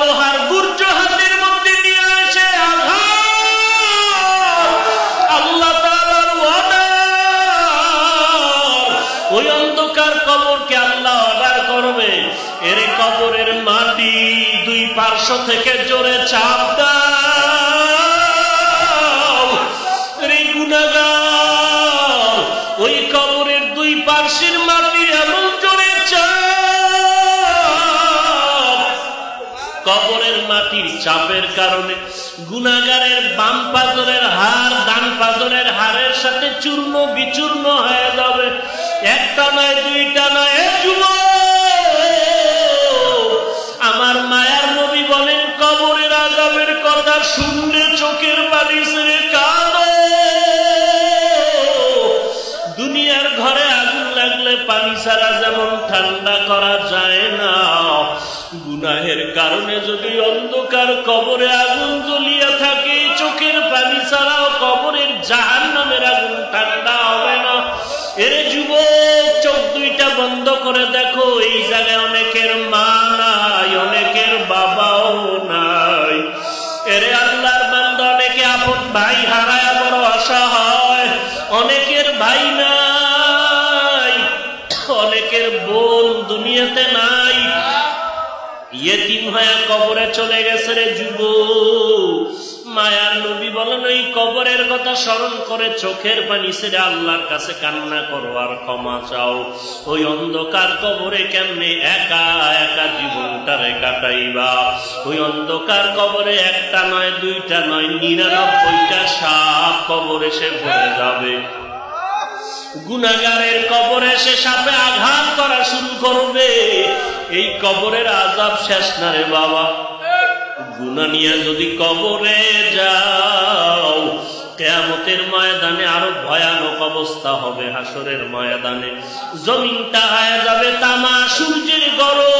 লোহার গুর্জ হাতের মধ্যে নিয়ে আসে আল্লাহ ওই অন্ধকার কবরকে আল্লাহ অর্ডার করবে। এর কবরের মাটি দুই পার্শ্ব থেকে জোরে চাপ দাও মাটির চাপের কারণে গুনাগারের বাম পাজরের হার ডান পাজরের হারের সাথে চূর্ণ বিচূর্ণ হয়ে যাবে। একটা নয়, দুইটা নয় আমার মায়ার নবী বলেন, কবরের আজাবের কথা শুনলে চোখের পানি ছেড়ে কাঁদো। দুনিয়ার ঘরে আগুন লাগলে পানি ছাড়া যেমন ঠান্ডা করা যায় না গুনাহের কারণে যদি অন্ধকার কবরে আগুন জ্বলিয়া থাকে, চোখের পানি ছাড়াও কবরের জাহান নামের আগুন ঠান্ডা হবে না। এর যুবক, চোখ দুইটা বন্ধ করে দেখো, এই জায়গায় অনেকের মা নাই, অনেকের বাবাও নাই। এরে আল্লাহর বান্দা, অনেকে আপন ভাই হারায় বড় অসহায় অনেকের ভাই নাই, অনেকের বোন দুনিয়াতে নাই। ইয়েতিম হয়ে কবরে চলে গেছে রে যুব মায়ার নবী বলেন, ওই কবরের কথা স্মরণ করে চোখের পানি ছেড়ে আল্লাহর কাছে কান্না করো আর ক্ষমা চাও। ওই অন্ধকার কবরে কেমনে একা একা জীবনটারে কাটাইবা? ওই অন্ধকার কবরে একটা নয়, দুইটা নয়, নিরানব্বইটা সাপ কবরে সে ভরে যাবে। গুনাগারের কবরে সে সাপে আঘাত করা শুরু করবে। এই কবরের আজাব শেষ না রে বাবা। গুনা নিয়ে যদি কবরে যাও, কেয়ামতের ময়দানে আরও ভয়ানক অবস্থা হবে হাসরের ময়দানে। জমিনটা হয়ে যাবে তামা সূর্যের গরম।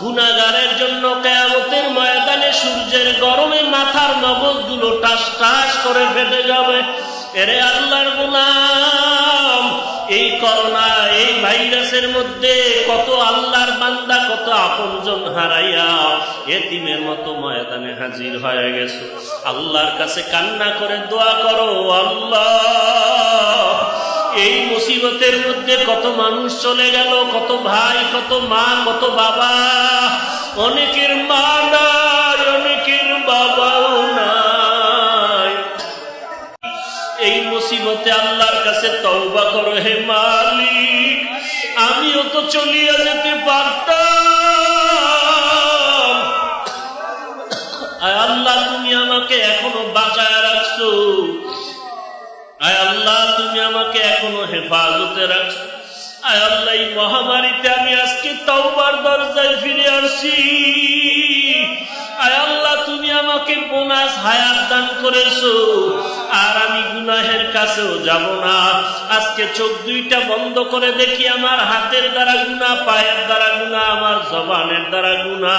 গুনাগারের জন্য কেয়ামতের ময়দানে সূর্যের গরমে মাথার মগজগুলো টাস টাস করে ফেটে যাবে। এরে আল্লাহর গুলাম, এই করোনা, এই ভাইরাসের মধ্যে কত আল্লাহর বান্দা, কত আপনজন হারাইয়া এতিমের মতো ময়দানে হাজির হয়ে গেছে। আল্লাহর কাছে কান্না করে দোয়া করো, আল্লাহ। এই মুসিবতের মধ্যে কত মানুষ চলে গেল, কত ভাই, কত মা, কত বাবা, অনেকের মা নাই মুসিবতে আল্লাহর কাছে তওবা করো, হে মালিক। আমিও তো চলিয়া যেতে পারতাম। আল্লাহ, তুমি আমাকে এখনও বাঁচায় রাখছো। আয় আল্লাহ, তুমি আমাকে এখনও হেফাজতে রাখছো। আয় আল্লাহ, এই মহামারীতে আমি আজকে তওবার দরজায় ফিরে আসছি বোনাস হায়াত দান করেছ। আর আমি গুনাহের কাছেও যাব না। আজকে চোখ দুইটা বন্ধ করে দেখি আমার হাতের দ্বারা গুণা পায়ের দ্বারা গুণা আমার জবানের দ্বারা গুণা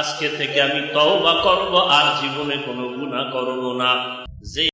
আজকে থেকে আমি তওবা করব, আর জীবনে কোনো গুণা করব না। যে